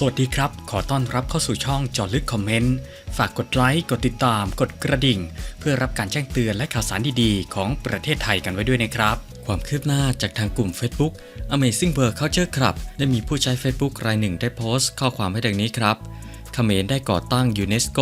สวัสดีครับ ขอต้อนรับเข้าสู่ช่องจอลึกคอมเมนต์ ฝากกดไลค์ กดติดตาม กดกระดิ่ง เพื่อรับการแจ้งเตือนและข่าวสารดีๆ ของประเทศไทยกันไว้ด้วยนะครับ ความคืบหน้าจากทางกลุ่ม Facebook Amazing World Culture Club ได้มีผู้ใช้ Facebook รายหนึ่งได้โพสต์ข้อความไว้ดังนี้ครับเขมรได้ก่อตั้งยูเนสโก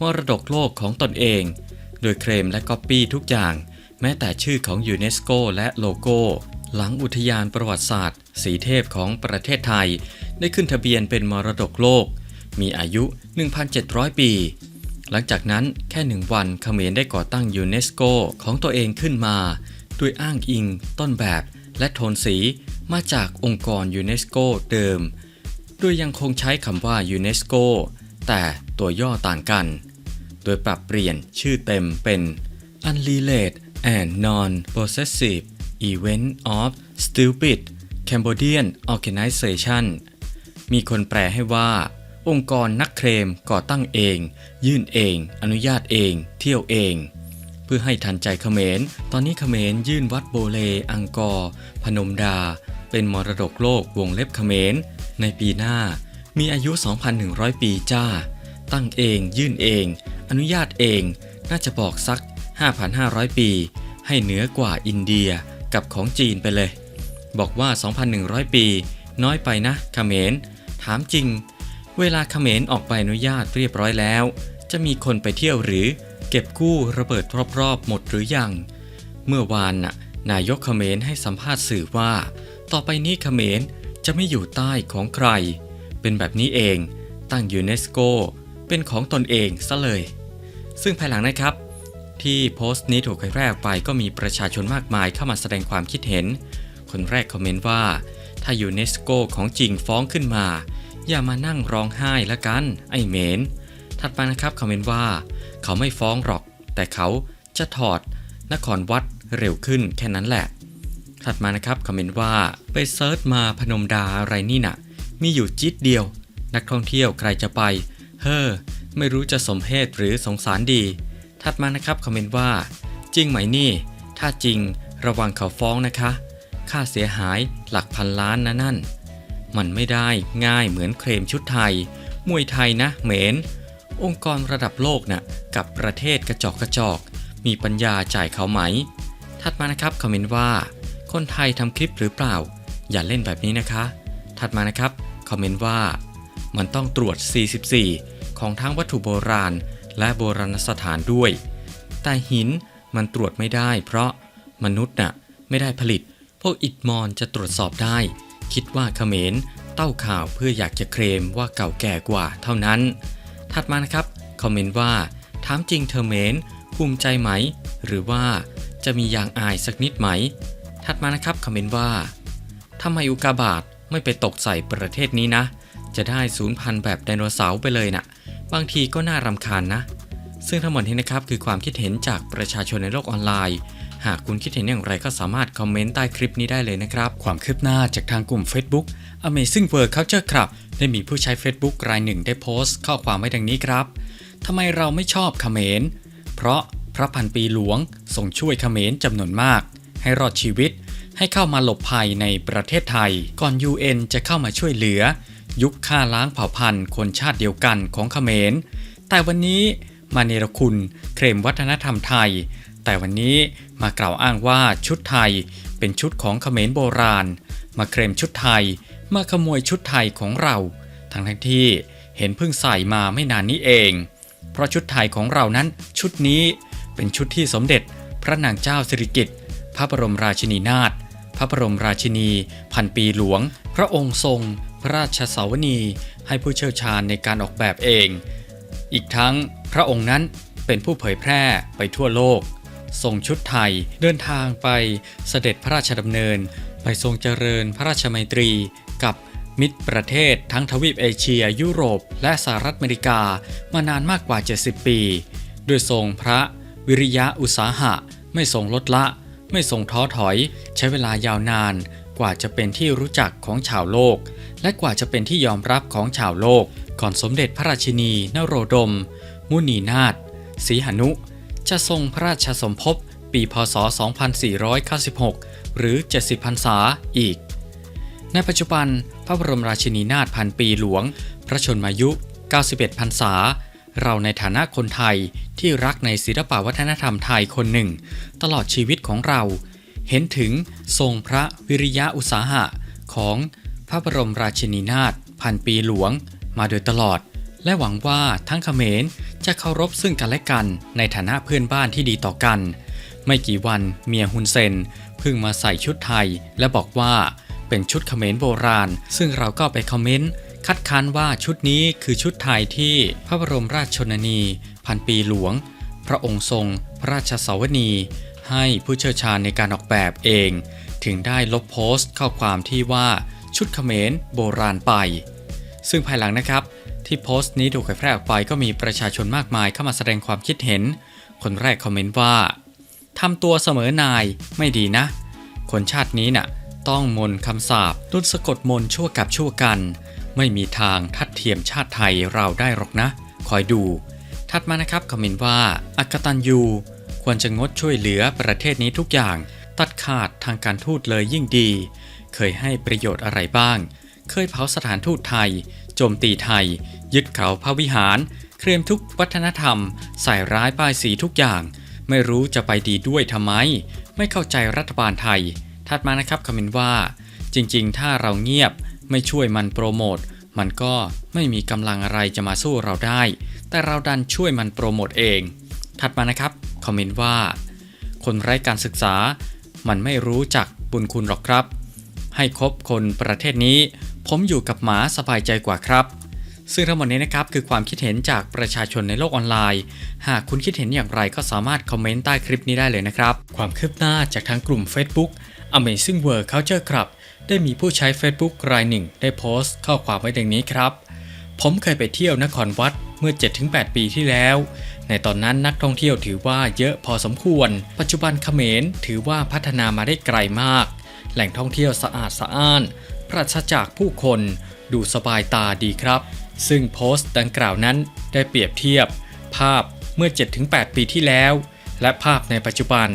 มรดกโลกของตนเอง โดยเคลมและก๊อปปี้ทุกอย่าง แม้แต่ชื่อของยูเนสโกและโลโก้ หลังอุทยานประวัติศาสตร์ สีเทพของประเทศไทย ได้ขึ้นทะเบียนเป็นมรดกโลก มีอายุ 1,700 ปี หลังจากนั้นแค่หนึ่งวันเขมรได้ก่อตั้งยูเนสโกของตัวเองขึ้นมา ด้วยอ้างอิง ต้นแบบและโทนสีมาจากองค์กรยูเนสโกเดิม โดยยังคงใช้คำว่ายูเนสโกแต่ตัวย่อต่างกัน โดยปรับเปลี่ยนชื่อเต็มเป็น Unrelated and Non-Possessive Event of Stupid Cambodian Organization มีคนแปลให้ว่า องค์กรนักเคลมก่อตั้งเอง ยื่นเอง อนุญาตเอง เที่ยวเอง เพื่อให้ทันใจเขมร ตอนนี้เขมรยื่นวัดโบเล อังกอร์ พนมดา เป็นมรดกโลกวงเล็บเขมร ในปีหน้า มีอายุ 2,100 ปีจ้า ตั้งเอง ยื่นเอง อนุญาตเอง น่าจะบอกสัก 5,500 ปี ให้เหนือกว่าอินเดีย กับของจีนไปเลย บอกว่า 2,100 ปี น้อยไปนะขเขมร ถามจริง เวลาขเขมรออกใบอนุญาตเรียบร้อยแล้ว จะมีคนไปเที่ยวหรือเก็บกู้ระเบิดรอบๆ หมดหรือยัง เมื่อวานน่ะนายกขเขมรให้สัมภาษณ์สื่อว่า ต่อไปนี้ขเขมรจะไม่อยู่ใต้ของใคร เป็นแบบนี้เอง ตั้งยูเนสโก เป็นของตนเองซะเลย ซึ่งภายหลังนะครับ ที่โพสต์นี้ถูกเผยแพร่ออกไปก็มีประชาชนมากมายเข้ามาแสดงความคิดเห็น คนแรกคอมเมนต์ว่า ถ้ายูเนสโกของจริงฟ้องขึ้นมา อย่ามานั่งร้องไห้ละกัน ไอ้เมน ถัดมานะครับคอมเมนต์ว่า เขาไม่ฟ้องหรอก แต่เขาจะถอด นครวัดเร็วขึ้นแค่นั้นแหละ ถัดมานะครับคอมเมนต์ว่าไปเซิร์ชมาพนมดาอะไรนี่น่ะ มีอยู่จิตเดียว นักท่องเที่ยวใครจะไป เฮ้อไม่รู้จะสมเพศหรือสงสารดี ถัดมานะครับคอมเมนต์ว่า จริงไหมนี่ ถ้าจริงระวังเขาฟ้องนะคะ ค่าเสียหายหลักพันล้านนะนั่น มันไม่ได้ง่ายเหมือนเคลมชุดไทย มวยไทยนะเหมน องค์กรระดับโลกน่ะกับประเทศกระจอกกระจอก มีปัญญาจ่ายเขาไหม ถัดมานะครับคอมเมนต์ว่า คนไทยทำคลิปหรือเปล่า อย่าเล่นแบบนี้นะคะ ถัดมานะครับคอมเมนต์ว่า มันต้องตรวจ 44 ของทั้งวัตถุโบราณ และโบราณสถานด้วย แต่หินมันตรวจไม่ได้ เพราะมนุษย์น่ะไม่ได้ผลิต พวกอิดมอนจะตรวจสอบได้ คิดว่าเขมรเต้าข่าวเพื่ออยากจะเคลมว่าเก่าแก่กว่าเท่านั้น ถัดมานะครับ คอมเมนต์ว่า ถามจริงเธอเมนภูมิใจไหม หรือว่าจะมียางอายสักนิดไหม ถัดมานะครับคอมเมนต์ว่าทำไมอุกาบาตไม่ไปตกใส่ประเทศนี้นะ จะได้ศูนย์พันธุ์แบบไดโนเสาร์ไปเลยนะ่ะ บางทีก็น่ารำคาญนะ ซึ่งทั้งหมดนี้นะครับคือความคิดเห็นจากประชาชนในโลกออนไลน์ หากคุณคิดเห็นอย่างไรก็สามารถคอมเมนต์ใต้คลิปนี้ได้เลยนะครับ ความคืบหน้าจากทางกลุ่ม Facebook Amazing World Culture Club ได้มีผู้ใช้ Facebook รายหนึ่งได้โพสต์ข้อความไว้ดังนี้ครับทำไมเราไม่ชอบเขมร เพราะพระพันปีหลวงทรงช่วยเขมรจำนวนมาก ให้รอดชีวิตให้เข้ามาหลบภัยในประเทศไทย ก่อน UN จะเข้ามาช่วยเหลือ ยุคฆ่าล้างเผ่าพันธุ์ คนชาติเดียวกันของเขมร แต่วันนี้มาเนรคุณเคลมวัฒนธรรมไทย แต่วันนี้มากล่าวอ้างว่าชุดไทยเป็นชุดของเขมรโบราณ มาเคลมชุดไทย มาขโมยชุดไทยของเรา ทั้งทั้งที่เห็นเพิ่งใส่มาไม่นานนี้เอง เพราะชุดไทยของเรานั้นชุดนี้เป็นชุดที่สมเด็จพระนางเจ้าสิริกิติ์พระบรมราชินีนาถพระบรมราชินี พันปีหลวง พระองค์ทรง ระราชสาวนีให้ผู้เชี่ยวชาญในการออกแบบเอง อีกทั้งพระองค์นั้นเป็นผู้เผยแพร่ไปทั่วโลก ทรงชุดไทยเดินทางไปเสด็จพระราชดำเนิน ไปทรงเจริญพระราชมัยตรีกับมิตรประเทศทั้งทวีปเอเชีย ยุโรป และสหรัฐอเมริกามานานมากกว่า 70 ปี ด้วยทรงพระวิริยะอุตสาหะ ไม่ทรงลดละ ไม่ทรงท้อถอย ใช้เวลายาวนานกว่าจะเป็นที่รู้จักของชาวโลก และกว่าจะเป็นที่ยอมรับของชาวโลก ก่อนสมเด็จพระราชินีนโรดม มุนีนาถศรีหนุ จะทรงพระราชสมภพปีพศ 2496 หรือ 70พรรษาอีก ในปัจจุบันพระบรมราชินีนาถพันปีหลวง พระชนมายุ 91พรรษา เราในฐานะคนไทยที่รักในศิลปวัฒนธรรมไทยคนหนึ่ง ตลอดชีวิตของเรา เห็นถึงทรงพระวิริยะอุตสาหะของ พระบรมราชินีนาถพันปีหลวง มาโดยตลอด และหวังว่าทั้งเขมรจะเคารพซึ่งกันและกันในฐานะเพื่อนบ้านที่ดีต่อกัน ไม่กี่วันเมียฮุนเซนเพิ่งมาใส่ชุดไทย และบอกว่าเป็นชุดเขมรโบราณ ซึ่งเราก็ไปคอมเมนต์คัดค้านว่าชุดนี้คือชุดไทยที่พระบรมราชชนนี พันปีหลวง พระองค์ทรง พระราชสาวนี ให้ผู้เชี่ยวชาญในการออกแบบเอง ถึงได้ลบโพสต์ข้อความที่ว่า ชุดเขมรโบราณไป ซึ่งภายหลังนะครับ ที่โพสต์นี้ถูกเผยแพร่ออกไปก็มีประชาชนมากมายเข้ามาแสดงความคิดเห็น คนแรกคอมเมนต์ว่าทำตัวเสมอนายไม่ดีนะ คนชาตินี้น่ะต้องมนคำสาปตุนสะกดมนชั่วกับชั่วกัน ไม่มีทางทัดเทียมชาติไทยเราได้หรอกนะ คอยดู ถัดมานะครับคอมเมนต์ว่าอักตันยูควรจะงดช่วยเหลือประเทศนี้ทุกอย่าง ตัดขาดทางการทูตเลยยิ่งดี เคยให้ประโยชน์อะไรบ้าง เคยเผาสถานทูตไทย โจมตีไทย ยึดเขาพระวิหาร เคลมทุกวัฒนธรรม ใส่ร้ายป้ายสีทุกอย่าง ไม่รู้จะไปดีด้วยทำไม ไม่เข้าใจรัฐบาลไทย ถัดมานะครับคอมเมนต์ว่า จริงๆ ถ้าเราเงียบ ไม่ช่วยมันโปรโมทมันก็ไม่มีกำลังอะไรจะมาสู้เราได้ แต่เราดันช่วยมันโปรโมทเอง ถัดมานะครับ คอมเมนต์ว่า คนไร้การศึกษา มันไม่รู้จักบุญคุณหรอกครับ ให้คบคนประเทศนี้ ผมอยู่กับหมาสบายใจกว่าครับ ซึ่งทั้งหมดนี้นะครับคือความคิดเห็นจากประชาชนในโลกออนไลน์ หากคุณคิดเห็นอย่างไรก็สามารถคอมเมนต์ใต้คลิปนี้ได้เลยนะครับ ความคืบหน้าจากทางกลุ่ม Facebook Amazing World Culture Club ได้มีผู้ใช้ Facebook รายหนึ่ง ได้โพสต์ข้อความไว้ดังนี้ครับ ผมเคยไปเที่ยวนครวัดเมื่อ 7-8 ปีที่แล้ว ในตอนนั้นนักท่องเที่ยวถือว่าเยอะพอสมควร ปัจจุบันเขมรถือว่าพัฒนามาได้ไกลมาก แหล่งท่องเที่ยวสะอาดสะอ้าน ปราศจากผู้คนดูสบายตาดีครับ ซึ่งโพสต์ดังกล่าวนั้นได้เปรียบเทียบ ภาพเมื่อ 7-8 ปีที่แล้ว และภาพในปัจจุบัน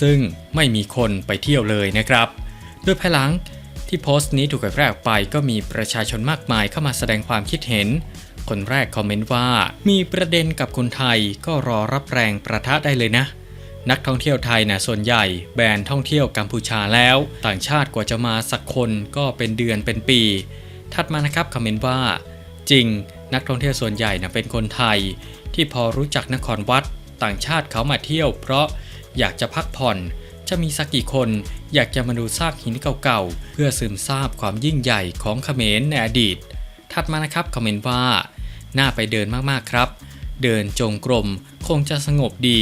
ซึ่งไม่มีคนไปเที่ยวเลยนะครับโดยภายหลังที่โพสต์นี้ถูกเผยแพร่ออกไปก็มีประชาชนมากมายเข้ามาแสดงความคิดเห็น คนแรกคอมเมนต์ว่า มีประเด็นกับคนไทยก็รอรับแรงประทะได้เลยนะ นักท่องเที่ยวไทยนะส่วนใหญ่แบนท่องเที่ยวกัมพูชาแล้ว ต่างชาติกว่าจะมาสักคนก็เป็นเดือนเป็นปี ถัดมานะครับคอมเมนต์ว่า จริงนักท่องเที่ยวส่วนใหญ่นะเป็นคนไทย ที่พอรู้จักนครวัด ต่างชาติเขามาเที่ยว เพราะอยากจะพักผ่อน จะมีสักกี่คนอยากจะมาดูซากหินเก่าๆ เพื่อซึมซาบความยิ่งใหญ่ของเขมรในอดีต ถัดมานะครับคอมเมนต์ว่า น่าไปเดินมากๆครับ เดินจงกรมคงจะสงบดี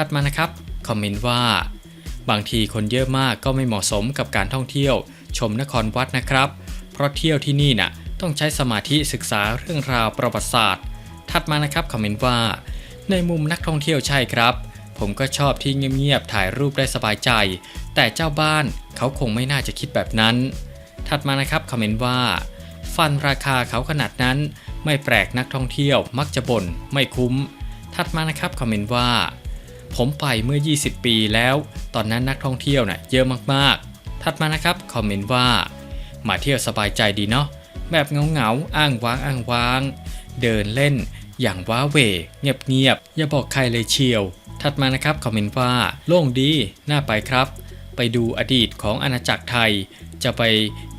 ถัดมานะครับคอมเมนต์ว่า บางทีคนเยอะมากก็ไม่เหมาะสมกับการท่องเที่ยว ชมนครวัดนะครับ เพราะเที่ยวที่นี่น่ะต้องใช้สมาธิศึกษาเรื่องราวประวัติศาสตร์ ถัดมานะครับคอมเมนต์ว่า ในมุมนักท่องเที่ยวใช่ครับ ผมก็ชอบที่เงียบๆถ่ายรูปได้สบายใจ แต่เจ้าบ้านเขาคงไม่น่าจะคิดแบบนั้น ถัดมานะครับคอมเมนต์ว่า ฟันราคาเขาขนาดนั้น ไม่แปลกนักท่องเที่ยวมักจะบ่นไม่คุ้ม ถัดมานะครับคอมเมนต์ว่า ผมไปเมื่อ 20 ปีแล้ว ตอนนั้นนักท่องเที่ยวน่ะเยอะมากๆ ถัดมานะครับคอมเมนต์ว่า มาเที่ยวสบายใจดีเนาะ แบบเงาๆ อ้างว้างอ้างว้าง เดินเล่น อย่างว้าเว เงียบๆ อย่าบอกใครเลยเชียว ถัดมานะครับคอมเมนต์ว่า โล่งดี น่าไปครับ ไปดูอดีตของอาณาจักรไทย จะไป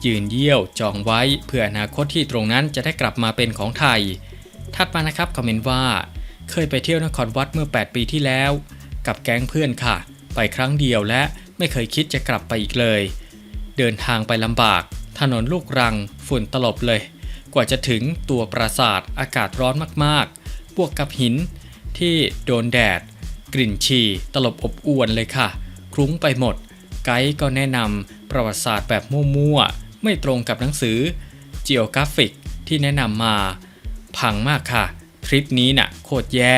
ยืนเยี่ยวจองไว้เพื่ออนาคตที่ตรงนั้นจะได้กลับมาเป็นของไทย ถัดมานะครับคอมเมนต์ว่า เคยไปเที่ยวนครวัดเมื่อ 8 ปีที่แล้ว กับแก๊งเพื่อนค่ะ ไปครั้งเดียวและไม่เคยคิดจะกลับไปอีกเลย เดินทางไปลำบาก ถนนลูกรัง ฝุ่นตลบเลย กว่าจะถึงตัวปราสาทอากาศร้อนมากๆ บวกกับหินที่โดนแดด กลิ่นฉี่ตลบอบอวนเลยค่ะ คลุ้งไปหมด ไกด์ก็แนะนำประวัติศาสตร์แบบมั่วๆ ไม่ตรงกับหนังสือ Geographic ที่แนะนำมา พังมากค่ะ ทริปนี้น่ะโคตรแย่